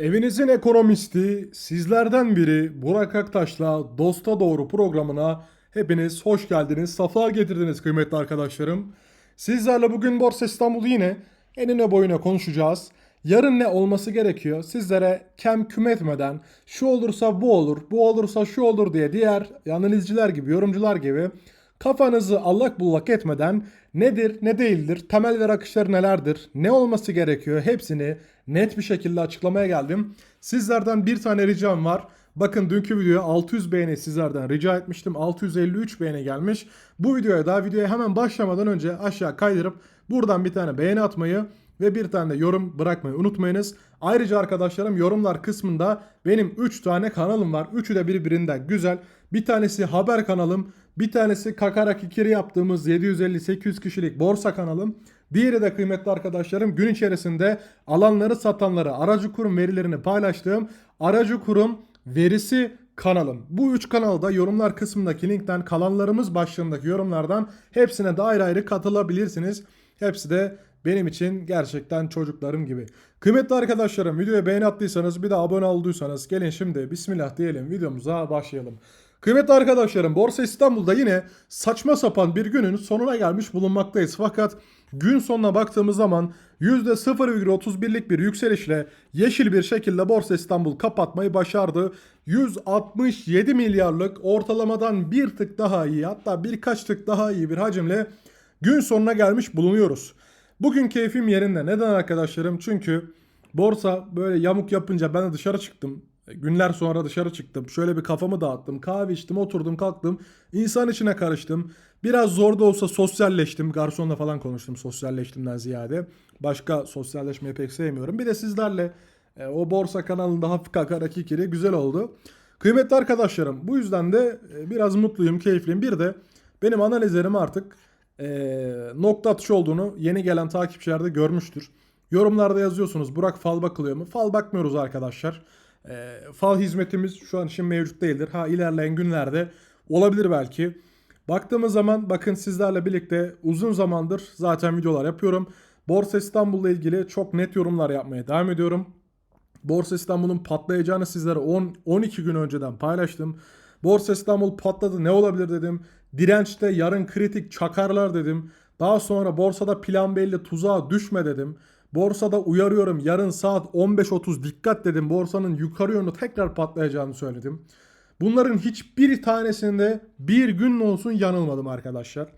Evinizin ekonomisti sizlerden biri Burak Aktaş'la Dosta Doğru programına hepiniz hoş geldiniz. Safa getirdiniz kıymetli arkadaşlarım. Sizlerle bugün Borsa İstanbul'u yine enine boyuna konuşacağız. Yarın ne olması gerekiyor? Sizlere kem küm etmeden şu olursa bu olur, bu olursa şu olur diye diğer analizciler gibi, yorumcular gibi Kafanızı allak bullak etmeden nedir, ne değildir, temel ve akışları nelerdir, ne olması gerekiyor hepsini net bir şekilde açıklamaya geldim. Sizlerden bir tane ricam var. Bakın dünkü videoya 600 beğeni sizlerden rica etmiştim. 653 beğeni gelmiş. Bu videoya daha videoya hemen başlamadan önce aşağı kaydırıp buradan bir tane beğeni atmayı ve bir tane de yorum bırakmayı unutmayınız. Ayrıca arkadaşlarım yorumlar kısmında benim 3 tane kanalım var. Üçü de birbirinden güzel. Bir tanesi haber kanalım, bir tanesi Kakarak İkiri yaptığımız 750-800 kişilik borsa kanalım. Diğeri de kıymetli arkadaşlarım gün içerisinde alanları satanları aracı kurum verilerini paylaştığım aracı kurum verisi kanalım. Bu üç kanalda yorumlar kısmındaki linkten kalanlarımız başlığındaki yorumlardan hepsine de ayrı ayrı katılabilirsiniz. Hepsi de benim için gerçekten çocuklarım gibi. Kıymetli arkadaşlarım videoya beğeni attıysanız bir de abone olduysanız gelin şimdi bismillah diyelim videomuza başlayalım. Kıymetli arkadaşlarım Borsa İstanbul'da yine saçma sapan bir günün sonuna gelmiş bulunmaktayız. Fakat gün sonuna baktığımız zaman %0,31'lik bir yükselişle yeşil bir şekilde Borsa İstanbul kapatmayı başardı. 167 milyarlık ortalamadan bir tık daha iyi hatta birkaç tık daha iyi bir hacimle gün sonuna gelmiş bulunuyoruz. Bugün keyfim yerinde. Neden arkadaşlarım? Çünkü borsa böyle yamuk yapınca ben de dışarı çıktım. Günler sonra dışarı çıktım. Şöyle bir kafamı dağıttım. Kahve içtim, oturdum, kalktım. İnsan içine karıştım. Biraz zor da olsa sosyalleştim. Garsonla falan konuştum sosyalleştimden ziyade. Başka sosyalleşmeyi pek sevmiyorum. Bir de sizlerle e, o borsa kanalında hafif kakarak ikili güzel oldu. Kıymetli arkadaşlarım bu yüzden de e, biraz mutluyum, keyifliyim. Bir de benim analizlerim artık e, nokta atışı olduğunu yeni gelen takipçiler de görmüştür. Yorumlarda yazıyorsunuz Burak fal bakılıyor mu? Fal bakmıyoruz arkadaşlar. E, fal hizmetimiz şu an için mevcut değildir. Ha ilerleyen günlerde olabilir belki. Baktığımız zaman bakın sizlerle birlikte uzun zamandır zaten videolar yapıyorum. Borsa İstanbul'la ilgili çok net yorumlar yapmaya devam ediyorum. Borsa İstanbul'un patlayacağını sizlere 10 12 gün önceden paylaştım. Borsa İstanbul patladı ne olabilir dedim. Dirençte yarın kritik çakarlar dedim. Daha sonra borsada plan belli tuzağa düşme dedim. Borsada uyarıyorum yarın saat 15.30 dikkat dedim. Borsanın yukarı yönlü tekrar patlayacağını söyledim. Bunların hiçbir tanesinde bir gün olsun yanılmadım arkadaşlar.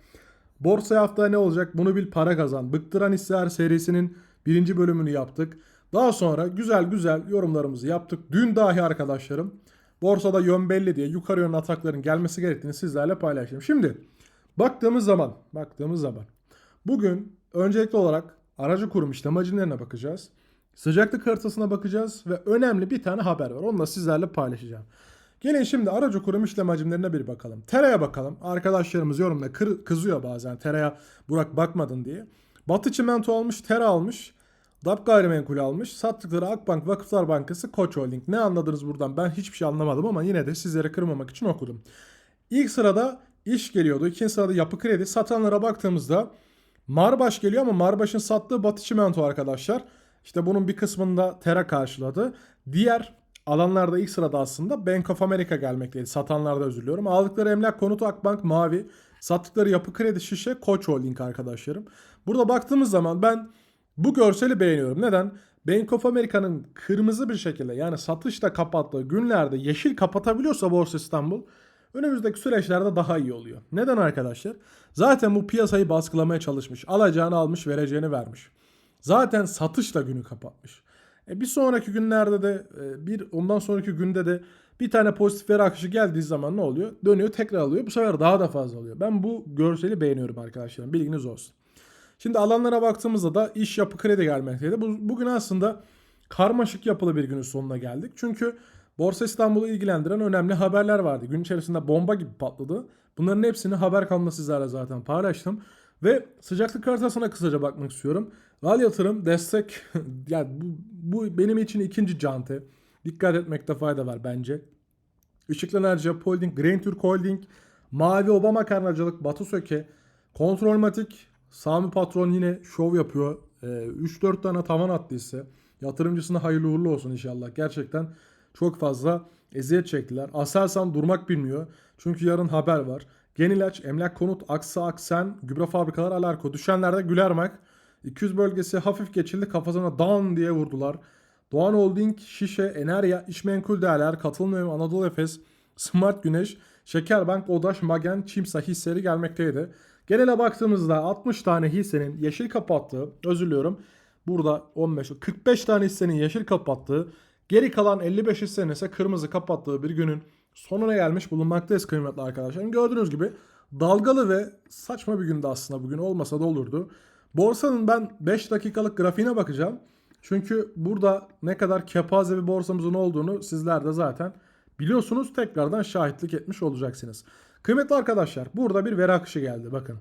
Borsa hafta ne olacak bunu bil para kazan. Bıktıran hisseler serisinin birinci bölümünü yaptık. Daha sonra güzel güzel yorumlarımızı yaptık. Dün dahi arkadaşlarım borsada yön belli diye yukarı yönlü atakların gelmesi gerektiğini sizlerle paylaştım. Şimdi baktığımız zaman baktığımız zaman bugün öncelikli olarak aracı kurum işlem bakacağız. Sıcaklık haritasına bakacağız ve önemli bir tane haber var. Onu da sizlerle paylaşacağım. Gelin şimdi aracı kurum işlem hacimlerine bir bakalım. Tera'ya bakalım. Arkadaşlarımız yorumda kır, kızıyor bazen Tera'ya Burak bakmadın diye. Batı Çimento almış, Tera almış. DAP gayrimenkul almış. Sattıkları Akbank Vakıflar Bankası Koç Holding. Ne anladınız buradan? Ben hiçbir şey anlamadım ama yine de sizlere kırmamak için okudum. İlk sırada iş geliyordu. İkinci sırada yapı kredi. Satanlara baktığımızda Marbaş geliyor ama Marbaş'ın sattığı Batı Çimento arkadaşlar. İşte bunun bir kısmında Tera karşıladı. Diğer alanlarda ilk sırada aslında Bank of America gelmekteydi. Satanlarda özür diliyorum. Aldıkları emlak konutu Akbank Mavi. Sattıkları yapı kredi şişe Koç Holding arkadaşlarım. Burada baktığımız zaman ben bu görseli beğeniyorum. Neden? Bank of America'nın kırmızı bir şekilde yani satışta kapattığı günlerde yeşil kapatabiliyorsa Borsa İstanbul önümüzdeki süreçlerde daha iyi oluyor. Neden arkadaşlar? Zaten bu piyasayı baskılamaya çalışmış. Alacağını almış, vereceğini vermiş. Zaten satışla günü kapatmış. E bir sonraki günlerde de e, bir ondan sonraki günde de bir tane pozitif veri akışı geldiği zaman ne oluyor? Dönüyor tekrar alıyor. Bu sefer daha da fazla alıyor. Ben bu görseli beğeniyorum arkadaşlarım. Bilginiz olsun. Şimdi alanlara baktığımızda da iş yapı kredi gelmekteydi. Bu, bugün aslında karmaşık yapılı bir günün sonuna geldik. Çünkü Borsa İstanbul'u ilgilendiren önemli haberler vardı. Gün içerisinde bomba gibi patladı. Bunların hepsini haber kanalında sizlerle zaten paylaştım. Ve sıcaklık haritasına kısaca bakmak istiyorum. Val yatırım destek yani bu, bu benim için ikinci cante. Dikkat etmekte fayda var bence. Işıklı Enerji, Holding, Grain Türk Holding, Mavi Obama Karnacılık, Batu Söke, Kontrolmatik, Sami Patron yine şov yapıyor. Ee, 3-4 tane tavan attı ise. Yatırımcısına hayırlı uğurlu olsun inşallah. Gerçekten çok fazla eziyet çektiler. Aselsan durmak bilmiyor. Çünkü yarın haber var. Genilaç, Emlak Konut, Aksa Aksen, Gübre Fabrikaları Alarko. Düşenlerde Gülermak. 200 bölgesi hafif geçildi. Kafasına dan diye vurdular. Doğan Holding, Şişe, Enerya, İşmenkul Değerler, Katılmıyorum Anadolu Efes, Smart Güneş, Şekerbank, Odaş, Magen, Çimsa hisseleri gelmekteydi. Genele baktığımızda 60 tane hissenin yeşil kapattığı, özür diliyorum. Burada 15, 45 tane hissenin yeşil kapattığı, geri kalan 55 hissenin ise kırmızı kapattığı bir günün sonuna gelmiş bulunmaktayız kıymetli arkadaşlar. Gördüğünüz gibi dalgalı ve saçma bir gündü aslında bugün olmasa da olurdu. Borsanın ben 5 dakikalık grafiğine bakacağım. Çünkü burada ne kadar kepaze bir borsamızın olduğunu sizler de zaten biliyorsunuz. Tekrardan şahitlik etmiş olacaksınız. Kıymetli arkadaşlar burada bir veri akışı geldi bakın.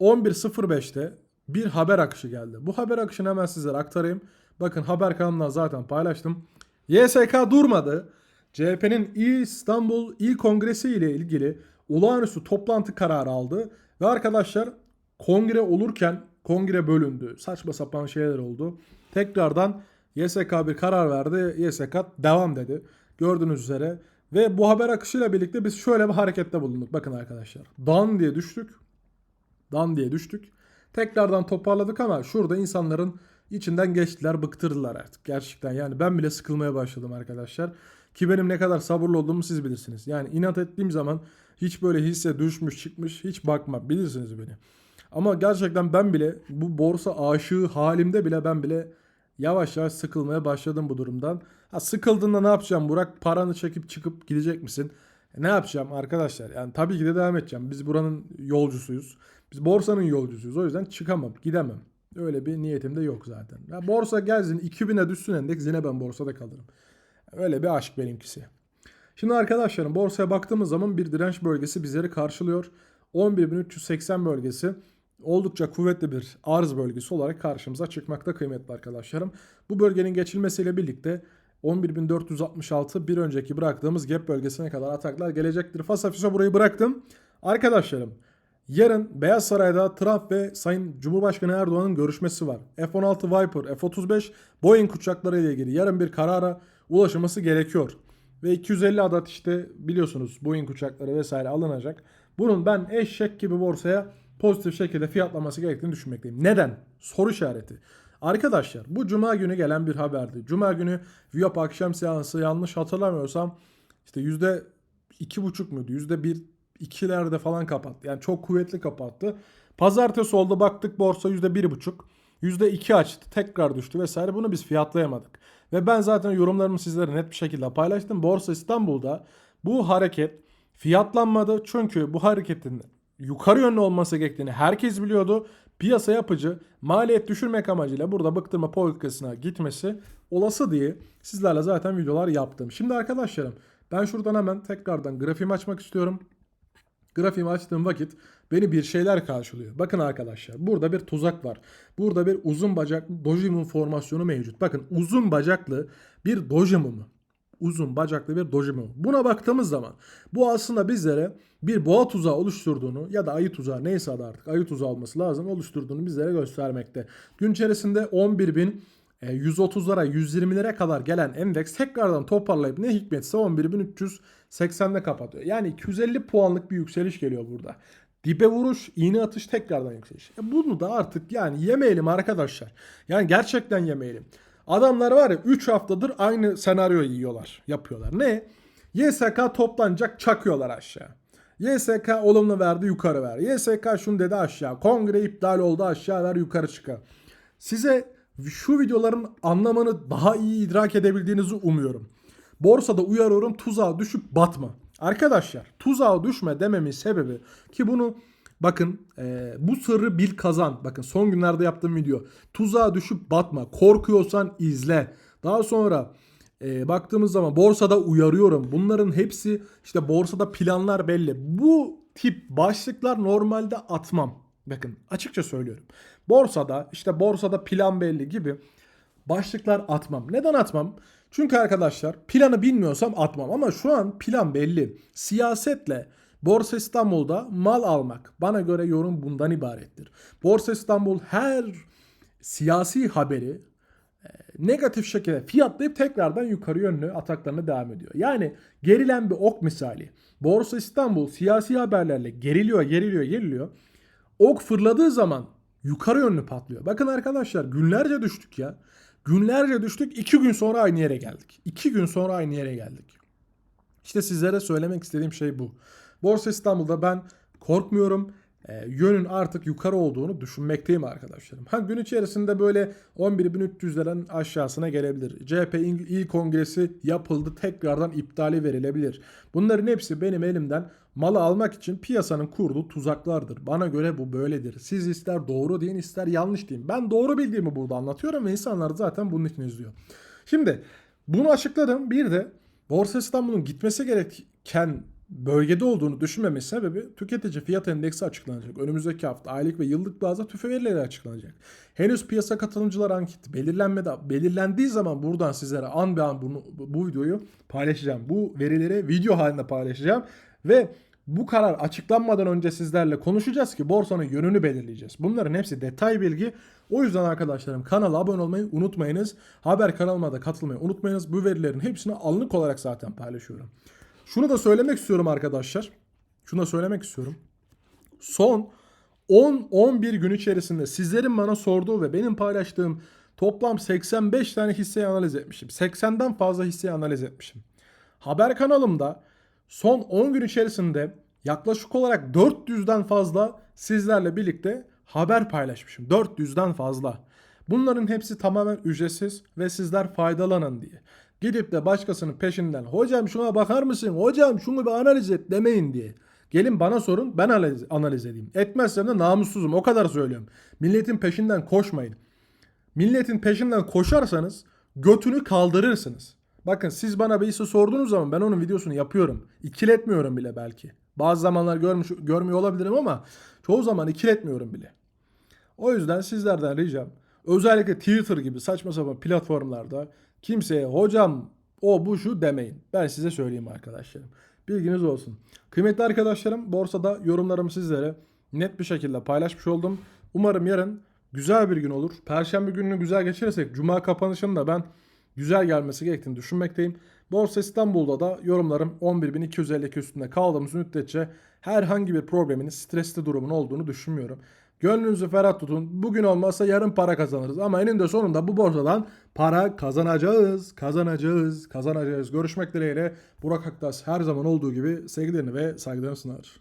11.05'te bir haber akışı geldi. Bu haber akışını hemen sizlere aktarayım. Bakın haber kanalından zaten paylaştım. YSK durmadı. CHP'nin İstanbul İl Kongresi ile ilgili olağanüstü toplantı kararı aldı. Ve arkadaşlar kongre olurken kongre bölündü. Saçma sapan şeyler oldu. Tekrardan YSK bir karar verdi. YSK devam dedi. Gördüğünüz üzere. Ve bu haber akışıyla birlikte biz şöyle bir harekette bulunduk. Bakın arkadaşlar. Dan diye düştük. Dan diye düştük. Tekrardan toparladık ama şurada insanların içinden geçtiler, bıktırdılar artık. Gerçekten yani ben bile sıkılmaya başladım arkadaşlar. Ki benim ne kadar sabırlı olduğumu siz bilirsiniz. Yani inat ettiğim zaman hiç böyle hisse düşmüş çıkmış hiç bakma bilirsiniz beni. Ama gerçekten ben bile bu borsa aşığı halimde bile ben bile yavaş yavaş sıkılmaya başladım bu durumdan. Ha sıkıldığında ne yapacağım Burak? Paranı çekip çıkıp gidecek misin? E, ne yapacağım arkadaşlar? Yani tabii ki de devam edeceğim. Biz buranın yolcusuyuz. Biz borsanın yolcusuyuz. O yüzden çıkamam, gidemem. Öyle bir niyetim de yok zaten. Ya borsa gelsin 2000'e düşsün endeks yine ben borsada kalırım. Öyle bir aşk benimkisi. Şimdi arkadaşlarım borsaya baktığımız zaman bir direnç bölgesi bizleri karşılıyor. 11.380 bölgesi oldukça kuvvetli bir arz bölgesi olarak karşımıza çıkmakta kıymetli arkadaşlarım. Bu bölgenin geçilmesiyle birlikte 11.466 bir önceki bıraktığımız gap bölgesine kadar ataklar gelecektir. Fasafiso burayı bıraktım. Arkadaşlarım yarın Beyaz Saray'da Trump ve Sayın Cumhurbaşkanı Erdoğan'ın görüşmesi var. F-16 Viper, F-35 Boeing uçakları ile ilgili yarın bir karara ulaşılması gerekiyor. Ve 250 adet işte biliyorsunuz Boeing uçakları vesaire alınacak. Bunun ben eşek gibi borsaya pozitif şekilde fiyatlaması gerektiğini düşünmekteyim. Neden? Soru işareti. Arkadaşlar bu cuma günü gelen bir haberdi. Cuma günü Viyop akşam seansı yanlış hatırlamıyorsam işte yüzde iki buçuk muydu? Yüzde bir ikilerde falan kapattı. Yani çok kuvvetli kapattı. Pazartesi oldu baktık borsa yüzde bir buçuk. Yüzde iki açtı tekrar düştü vesaire bunu biz fiyatlayamadık. Ve ben zaten yorumlarımı sizlere net bir şekilde paylaştım. Borsa İstanbul'da bu hareket fiyatlanmadı. Çünkü bu hareketin yukarı yönlü olması gerektiğini herkes biliyordu. Piyasa yapıcı maliyet düşürmek amacıyla burada bıktırma politikasına gitmesi olası diye sizlerle zaten videolar yaptım. Şimdi arkadaşlarım ben şuradan hemen tekrardan grafiğimi açmak istiyorum. Grafiğimi açtığım vakit beni bir şeyler karşılıyor. Bakın arkadaşlar burada bir tuzak var. Burada bir uzun bacaklı dojimum formasyonu mevcut. Bakın uzun bacaklı bir dojimum. Uzun bacaklı bir dojimum. Buna baktığımız zaman bu aslında bizlere bir boğa tuzağı oluşturduğunu ya da ayı tuzağı neyse adı artık ayı tuzağı olması lazım oluşturduğunu bizlere göstermekte. Gün içerisinde 11 bin 130'lara 120'lere kadar gelen endeks tekrardan toparlayıp ne hikmetse 11.380'de kapatıyor. Yani 250 puanlık bir yükseliş geliyor burada. Dibe vuruş, iğne atış tekrardan yükseliş. E bunu da artık yani yemeyelim arkadaşlar. Yani gerçekten yemeyelim. Adamlar var ya 3 haftadır aynı senaryoyu yiyorlar, yapıyorlar. Ne? YSK toplanacak çakıyorlar aşağı. YSK olumlu verdi yukarı ver. YSK şunu dedi aşağı. Kongre iptal oldu aşağı ver yukarı çıkar. Size şu videoların anlamını daha iyi idrak edebildiğinizi umuyorum. Borsada uyarıyorum tuzağa düşüp batma. Arkadaşlar tuzağa düşme dememin sebebi ki bunu bakın e, bu sırrı bil kazan. Bakın son günlerde yaptığım video. Tuzağa düşüp batma. Korkuyorsan izle. Daha sonra e, baktığımız zaman borsada uyarıyorum. Bunların hepsi işte borsada planlar belli. Bu tip başlıklar normalde atmam. Bakın açıkça söylüyorum. Borsada işte borsada plan belli gibi başlıklar atmam. Neden atmam? Çünkü arkadaşlar planı bilmiyorsam atmam ama şu an plan belli. Siyasetle Borsa İstanbul'da mal almak bana göre yorum bundan ibarettir. Borsa İstanbul her siyasi haberi negatif şekilde fiyatlayıp tekrardan yukarı yönlü ataklarına devam ediyor. Yani gerilen bir ok misali. Borsa İstanbul siyasi haberlerle geriliyor, geriliyor, geriliyor. Ok fırladığı zaman yukarı yönlü patlıyor. Bakın arkadaşlar günlerce düştük ya. Günlerce düştük. iki gün sonra aynı yere geldik. İki gün sonra aynı yere geldik. İşte sizlere söylemek istediğim şey bu. Borsa İstanbul'da ben korkmuyorum. E, yönün artık yukarı olduğunu düşünmekteyim arkadaşlarım. Ha gün içerisinde böyle 11.300'lerin aşağısına gelebilir. CHP İl Kongresi yapıldı tekrardan iptali verilebilir. Bunların hepsi benim elimden malı almak için piyasanın kurduğu tuzaklardır. Bana göre bu böyledir. Siz ister doğru deyin ister yanlış deyin. Ben doğru bildiğimi burada anlatıyorum ve insanlar zaten bunun için izliyor. Şimdi bunu açıkladım. Bir de Borsa İstanbul'un gitmesi gereken bölgede olduğunu düşünmemin sebebi tüketici fiyat endeksi açıklanacak. Önümüzdeki hafta aylık ve yıllık bazda tüfe verileri açıklanacak. Henüz piyasa katılımcılar anketi belirlenmedi. Belirlendiği zaman buradan sizlere an be an bunu, bu videoyu paylaşacağım. Bu verileri video halinde paylaşacağım. Ve bu karar açıklanmadan önce sizlerle konuşacağız ki borsanın yönünü belirleyeceğiz. Bunların hepsi detay bilgi. O yüzden arkadaşlarım kanala abone olmayı unutmayınız. Haber kanalıma da katılmayı unutmayınız. Bu verilerin hepsini anlık olarak zaten paylaşıyorum. Şunu da söylemek istiyorum arkadaşlar. Şunu da söylemek istiyorum. Son 10-11 gün içerisinde sizlerin bana sorduğu ve benim paylaştığım toplam 85 tane hisseyi analiz etmişim. 80'den fazla hisseyi analiz etmişim. Haber kanalımda son 10 gün içerisinde yaklaşık olarak 400'den fazla sizlerle birlikte haber paylaşmışım. 400'den fazla. Bunların hepsi tamamen ücretsiz ve sizler faydalanın diye. Gidip de başkasının peşinden hocam şuna bakar mısın? Hocam şunu bir analiz et demeyin diye. Gelin bana sorun ben analiz, edeyim. Etmezsem de namussuzum o kadar söylüyorum. Milletin peşinden koşmayın. Milletin peşinden koşarsanız götünü kaldırırsınız. Bakın siz bana birisi sorduğunuz zaman ben onun videosunu yapıyorum. İkiletmiyorum bile belki. Bazı zamanlar görmüş, görmüyor olabilirim ama çoğu zaman ikiletmiyorum bile. O yüzden sizlerden ricam özellikle Twitter gibi saçma sapan platformlarda kimseye hocam o bu şu demeyin. Ben size söyleyeyim arkadaşlarım. Bilginiz olsun. Kıymetli arkadaşlarım borsada yorumlarımı sizlere net bir şekilde paylaşmış oldum. Umarım yarın güzel bir gün olur. Perşembe gününü güzel geçirirsek Cuma kapanışını da ben güzel gelmesi gerektiğini düşünmekteyim. Borsa İstanbul'da da yorumlarım 11.252 üstünde kaldığımız müddetçe herhangi bir problemin stresli durumun olduğunu düşünmüyorum. Gönlünüzü ferah tutun. Bugün olmazsa yarın para kazanırız. Ama eninde sonunda bu borsadan para kazanacağız. Kazanacağız. Kazanacağız. Görüşmek dileğiyle. Burak Aktas her zaman olduğu gibi sevgilerini ve saygılarını sunar.